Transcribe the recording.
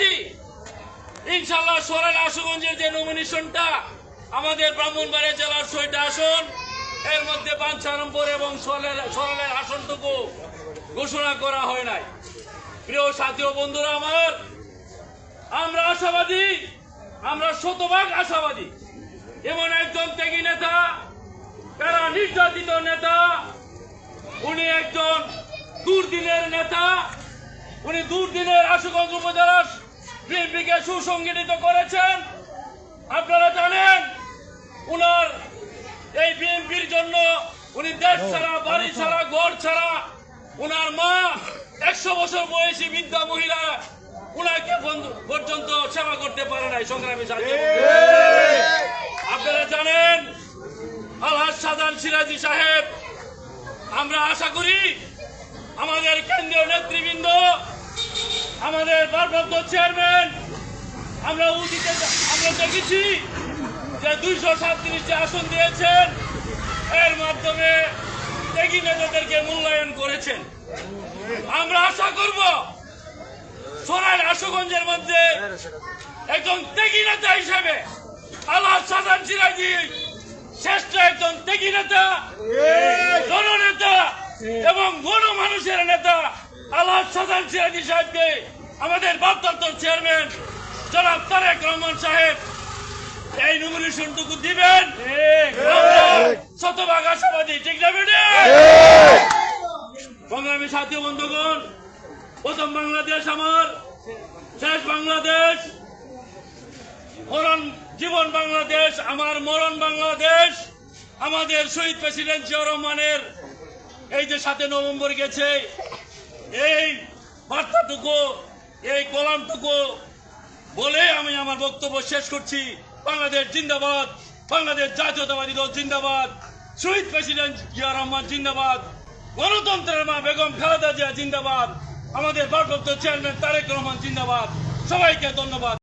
আশাবাদী ইনশাল্লাহ সোরেন আশুগঞ্জের যে নমিনেশনটা আমাদের ব্রাহ্মণবাড়িয়া জেলার ছয়টা আসন, এর মধ্যে বাঞ্ছারম্বর এবং সরলের আসনটুকু ঘোষণা করা হয় নাই। প্রিয় সাথী ও বন্ধুরা আমার, আমরা আশাবাদী, আমরা শতভাগ আশাবাদী। এমন একজন ত্যাগী নেতা তারা নির্যাতিত নেতা, উনি একজন দুর্দিনের নেতা, উনি দুর্দিনের আশুগঞ্জ উপজেলার বিএনপিকে সুসংগঠিত করেছেন। আপনারা জানেন, উনার এই বিএনপির জন্য উনি দেশ ছাড়া, বাড়ি ছাড়া, ঘর ছাড়া উনার মা একশো বছর বয়সী বৃদ্ধা মহিলা উনাকে পর্যন্ত সেবা করতে পারে নাই সংগ্রামী আপনারা জানেন, আলহাজ সাদান সিরাজি সাহেব, আমরা আশা করি আমাদের কেন্দ্রীয় নেতৃবৃন্দ আমাদের ভারপ্রাপ্ত চেয়ারম্যান আমরা উদিতে আমরা দেখেছি যে দুইশো সাতত্রিশটি আসন দিয়েছেন। এর মাধ্যমে ত্যাগী নেতাদেরকে মূল্যায়ন করেছেন। আমরা আশা করব সোনার আশুগঞ্জের মধ্যে একজন ত্যাগী নেতা হিসেবে আল্লাহ সাদান সিরাজি শ্রেষ্ঠ একজন ত্যাগী নেতা জননেতা এবং গণ মানুষের নেতা আল্লাহ সাদান সিরাজি সাহেবকে আমাদের ভারপ্রাপ্ত চেয়ারম্যান জনাব তারেক রহমান সাহেব এই নমিনেশনটুকু দিবেন? শতভাগ আশাবাদী ঠিক না সংগ্রামী সাথী বন্ধুগণ প্রথম বাংলাদেশ আমার শেষ বাংলাদেশ মরণ জীবন বাংলাদেশ আমার মরণ বাংলাদেশ আমাদের শহীদ প্রেসিডেন্ট জিয়া রহমানের এই যে সাথে নভেম্বর গেছে এই বার্তাটুকু, এই কলামটুকু বলে আমি আমার বক্তব্য শেষ করছি। বাংলাদেশ জিন্দাবাদ, বাংলাদেশ জাতীয়তাবাদী দল জিন্দাবাদ, শহীদ প্রেসিডেন্ট জিয়া রহমান জিন্দাবাদ, গণতন্ত্রের মা বেগম খালেদা জিয়া জিন্দাবাদ, আমাদের ভারপ্রাপ্ত চেয়ারম্যান তারেক রহমান জিন্দাবাদ। সবাইকে ধন্যবাদ।